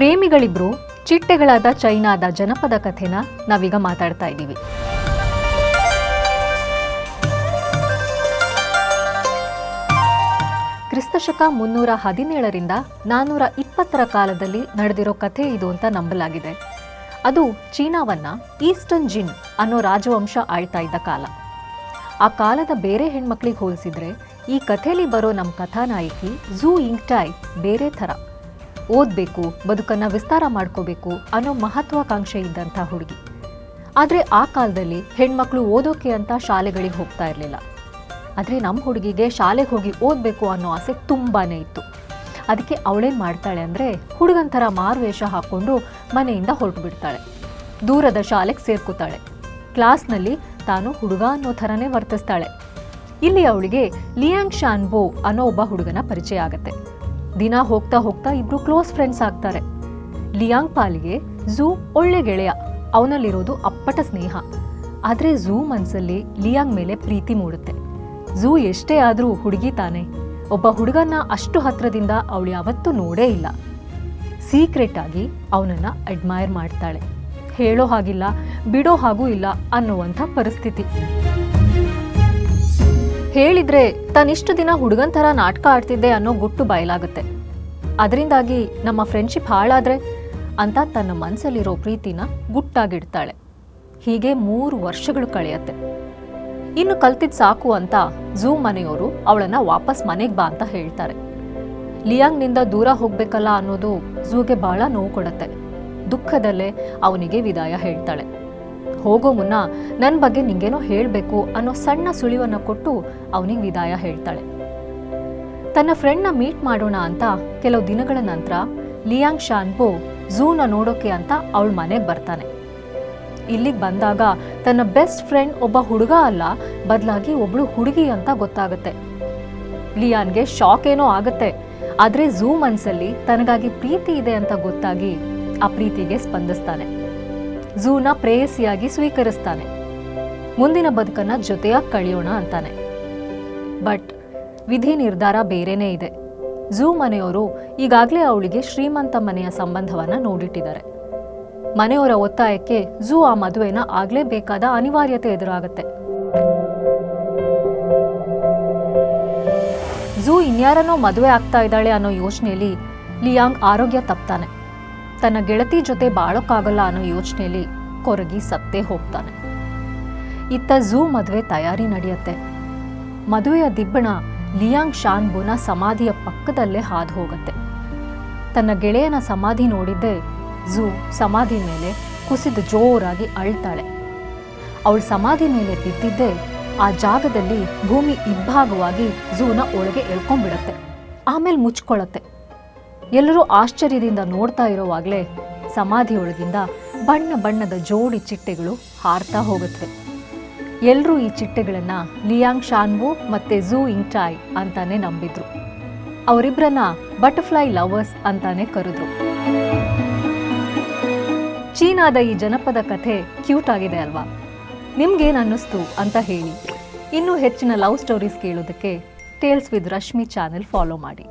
ಪ್ರೇಮಿಗಳಿಬ್ರು ಚಿಟ್ಟೆಗಳಾದ ಚೈನಾದ ಜನಪದ ಕಥೆನ ನಾವೀಗ ಮಾತಾಡ್ತಾ ಇದ್ದೀವಿ. ಕ್ರಿಸ್ತಶಕ ಮುನ್ನೂರ ಹದಿನೇಳರಿಂದ ನಾನ್ನೂರ ಇಪ್ಪತ್ತರ ಕಾಲದಲ್ಲಿ ನಡೆದಿರೋ ಕಥೆ ಇದು ಅಂತ ನಂಬಲಾಗಿದೆ. ಅದು ಚೀನಾವನ್ನ ಈಸ್ಟರ್ನ್ ಜಿನ್ ಅನ್ನೋ ರಾಜವಂಶ ಆಳ್ತಾ ಇದ್ದ ಕಾಲ. ಆ ಕಾಲದ ಬೇರೆ ಹೆಣ್ಮಕ್ಳಿಗೆ ಹೋಲಿಸಿದ್ರೆ ಈ ಕಥೆಯಲ್ಲಿ ಬರೋ ನಮ್ಮ ಕಥಾನಾಯಕಿ ಝೂ ಇಂಗ್ಟಾಯ್ ಬೇರೆ ಥರ. ಓದಬೇಕು, ಬದುಕನ್ನು ವಿಸ್ತಾರ ಮಾಡ್ಕೋಬೇಕು ಅನ್ನೋ ಮಹತ್ವಾಕಾಂಕ್ಷೆ ಇದ್ದಂಥ ಹುಡುಗಿ. ಆದರೆ ಆ ಕಾಲದಲ್ಲಿ ಹೆಣ್ಮಕ್ಳು ಓದೋಕೆ ಅಂತ ಶಾಲೆಗಳಿಗೆ ಹೋಗ್ತಾ ಇರಲಿಲ್ಲ. ಆದರೆ ನಮ್ಮ ಹುಡುಗಿಗೆ ಶಾಲೆಗೆ ಹೋಗಿ ಓದಬೇಕು ಅನ್ನೋ ಆಸೆ ತುಂಬಾ ಇತ್ತು. ಅದಕ್ಕೆ ಅವಳೇನು ಮಾಡ್ತಾಳೆ ಅಂದರೆ ಹುಡುಗನ ಥರ ಮಾರುವೇಷ ಹಾಕ್ಕೊಂಡು ಮನೆಯಿಂದ ಹೊರಟು ಬಿಡ್ತಾಳೆ ದೂರದ ಶಾಲೆಗೆ ಸೇರ್ಕೋತಾಳೆ. ಕ್ಲಾಸ್ನಲ್ಲಿ ತಾನು ಹುಡುಗ ಅನ್ನೋ ಥರನೇ ವರ್ತಿಸ್ತಾಳೆ. ಇಲ್ಲಿ ಅವಳಿಗೆ ಲಿಯಾಂಗ್ ಶಾನ್ಬೋ ಅನ್ನೋ ಒಬ್ಬ ಹುಡುಗನ ಪರಿಚಯ ಆಗುತ್ತೆ. ದಿನ ಹೋಗ್ತಾ ಹೋಗ್ತಾ ಇಬ್ರು ಕ್ಲೋಸ್ ಫ್ರೆಂಡ್ಸ್ ಆಗ್ತಾರೆ. ಲಿಯಾಂಗ್ ಪಾಲಿಗೆ ಝೂ ಒಳ್ಳೆ ಗೆಳೆಯ. ಅವನಲ್ಲಿರೋದು ಅಪ್ಪಟ ಸ್ನೇಹ. ಆದರೆ ಝೂ ಮನಸ್ಸಲ್ಲಿ ಲಿಯಾಂಗ್ ಮೇಲೆ ಪ್ರೀತಿ ಮೂಡುತ್ತೆ. ಝೂ ಎಷ್ಟೇ ಆದರೂ ಹುಡುಗಿ ತಾನೆ. ಒಬ್ಬ ಹುಡುಗನ ಅಷ್ಟು ಹತ್ರದಿಂದ ಅವಳು ಯಾವತ್ತೂ ನೋಡೇ ಇಲ್ಲ. ಸೀಕ್ರೆಟ್ ಆಗಿ ಅವನನ್ನ ಅಡ್ಮೈರ್ ಮಾಡ್ತಾಳೆ. ಹೇಳೋ ಹಾಗಿಲ್ಲ, ಬಿಡೋ ಹಾಗೂ ಇಲ್ಲ ಅನ್ನುವಂಥ ಪರಿಸ್ಥಿತಿ. ಹೇಳಿದ್ರೆ ತಾನಿಷ್ಟು ದಿನ ಹುಡುಗನ್ ಥರ ನಾಟಕ ಆಡ್ತಿದ್ದೆ ಅನ್ನೋ ಗುಟ್ಟು ಬಯಲಾಗುತ್ತೆ. ಅದರಿಂದಾಗಿ ನಮ್ಮ ಫ್ರೆಂಡ್ಶಿಪ್ ಹಾಳಾದ್ರೆ ಅಂತ ತನ್ನ ಮನಸ್ಸಲ್ಲಿರೋ ಪ್ರೀತಿನ ಗುಟ್ಟಾಗಿಡ್ತಾಳೆ. ಹೀಗೆ ಮೂರು ವರ್ಷಗಳು ಕಳೆಯತ್ತೆ. ಇನ್ನು ಕಲ್ತಿದ್ ಸಾಕು ಅಂತ ಝೂ ಮನೆಯವರು ಅವಳನ್ನ ವಾಪಸ್ ಮನೆಗೆ ಬಾ ಅಂತ ಹೇಳ್ತಾರೆ. ಲಿಯಾಂಗ್ನಿಂದ ದೂರ ಹೋಗ್ಬೇಕಲ್ಲ ಅನ್ನೋದು ಝೂಗೆ ಬಹಳ ನೋವು ಕೊಡತ್ತೆ. ದುಃಖದಲ್ಲೇ ಅವನಿಗೆ ವಿದಾಯ ಹೇಳ್ತಾಳೆ. ಹೋಗೋ ಮುನ್ನ ನನ್ನ ಬಗ್ಗೆ ನಿಂಗೇನೋ ಹೇಳಬೇಕು ಅನ್ನೋ ಸಣ್ಣ ಸುಳಿವನ್ನು ಕೊಟ್ಟು ಅವನಿಗೆ ವಿದಾಯ ಹೇಳ್ತಾಳೆ. ತನ್ನ ಫ್ರೆಂಡ್ನ ಮೀಟ್ ಮಾಡೋಣ ಅಂತ ಕೆಲವು ದಿನಗಳ ನಂತರ ಲಿಯಾಂಗ್ ಶಾನ್ಬೋ ಝೂನ ನೋಡೋಕೆ ಅಂತ ಅವಳ ಮನೆಗೆ ಬರ್ತಾನೆ. ಇಲ್ಲಿಗೆ ಬಂದಾಗ ತನ್ನ ಬೆಸ್ಟ್ ಫ್ರೆಂಡ್ ಒಬ್ಬ ಹುಡುಗ ಅಲ್ಲ, ಬದಲಾಗಿ ಒಬ್ಳು ಹುಡುಗಿ ಅಂತ ಗೊತ್ತಾಗುತ್ತೆ. ಲಿಯಾನ್ಗೆ ಶಾಕ್ ಏನೋ ಆಗುತ್ತೆ, ಆದ್ರೆ ಝೂ ಮನ್ಸಲ್ಲಿ ತನಗಾಗಿ ಪ್ರೀತಿ ಇದೆ ಅಂತ ಗೊತ್ತಾಗಿ ಆ ಪ್ರೀತಿಗೆ ಸ್ಪಂದಿಸ್ತಾನೆ. ಝೂನ ಪ್ರೇಯಸಿಯಾಗಿ ಸ್ವೀಕರಿಸ್ತಾನೆ. ಮುಂದಿನ ಬದುಕನ್ನ ಜೊತೆಯಾಗಿ ಕಳೆಯೋಣ ಅಂತಾನೆ. ಬಟ್, ವಿಧಿ ನಿರ್ಧಾರ ಬೇರೆನೇ ಇದೆ. ಝೂ ಮನೆಯವರು ಈಗಾಗಲೇ ಅವಳಿಗೆ ಶ್ರೀಮಂತ ಮನೆಯ ಸಂಬಂಧವನ್ನ ನೋಡಿಟ್ಟಿದ್ದಾರೆ. ಮನೆಯವರ ಒತ್ತಾಯಕ್ಕೆ ಝೂ ಆ ಮದುವೆನ ಆಗ್ಲೇಬೇಕಾದ ಅನಿವಾರ್ಯತೆ ಎದುರಾಗುತ್ತೆ. ಝೂ ಇನ್ಯಾರನೋ ಮದುವೆ ಆಗ್ತಾ ಇದ್ದಾಳೆ ಅನ್ನೋ ಯೋಚನೆಯಲ್ಲಿ ಲಿಯಾಂಗ್ ಆರೋಗ್ಯ ತಪ್ತಾನೆ. ತನ್ನ ಗೆಳತಿ ಜೊತೆ ಬಾಳೋಕ್ಕಾಗಲ್ಲ ಅನ್ನೋ ಯೋಚನೆಯಲ್ಲಿ ಕೊರಗಿ ಸತ್ತೇ ಹೋಗ್ತಾನೆ. ಇತ್ತ ಝೂ ಮದುವೆ ತಯಾರಿ ನಡೆಯುತ್ತೆ. ಮದುವೆಯ ದಿಬ್ಬಣ ಲಿಯಾಂಗ್ ಶಾನ್ಬುನ ಸಮಾಧಿಯ ಪಕ್ಕದಲ್ಲೇ ಹಾದು ಹೋಗುತ್ತೆ. ತನ್ನ ಗೆಳೆಯನ ಸಮಾಧಿ ನೋಡಿದ್ದೆ ಝೂ ಸಮಾಧಿ ಮೇಲೆ ಕುಸಿದು ಜೋರಾಗಿ ಅಳ್ತಾಳೆ. ಅವಳ ಸಮಾಧಿ ಮೇಲೆ ಬಿದ್ದಿದ್ದೆ ಆ ಜಾಗದಲ್ಲಿ ಭೂಮಿ ಇಬ್ಬಾಗವಾಗಿ ಝೂನ ಒಳಗೆ ಎಳ್ಕೊಂಡ್ಬಿಡತ್ತೆ. ಆಮೇಲೆ ಮುಚ್ಕೊಳ್ಳತ್ತೆ ಎಲ್ಲರೂ ಆಶ್ಚರ್ಯದಿಂದ ನೋಡ್ತಾ ಇರೋವಾಗಲೇ ಸಮಾಧಿಯೊಳಗಿಂದ ಬಣ್ಣ ಬಣ್ಣದ ಜೋಡಿ ಚಿಟ್ಟೆಗಳು ಹಾರ್ತಾ ಹೋಗುತ್ತವೆ ಎಲ್ಲರೂ ಈ ಚಿಟ್ಟೆಗಳನ್ನ ಲಿಯಾಂಗ್ ಶಾನ್ವು ಮತ್ತೆ ಝೂ ಇಂಗ್ಟಾಯ್ ಅಂತಾನೆ ನಂಬಿದ್ರು. ಅವರಿಬ್ಬರನ್ನ ಬಟರ್ಫ್ಲೈ ಲವರ್ಸ್ ಅಂತಾನೆ ಕರೆದ್ರು. ಚೀನಾದ ಈ ಜನಪದ ಕಥೆ ಕ್ಯೂಟ್ ಆಗಿದೆ ಅಲ್ವಾ? ನಿಮ್ಗೇನು ಅನ್ನಿಸ್ತು ಅಂತ ಹೇಳಿ. ಇನ್ನೂ ಹೆಚ್ಚಿನ ಲವ್ ಸ್ಟೋರೀಸ್ ಕೇಳೋದಕ್ಕೆ tales with Rashmi channel follow ಮಾಡಿ.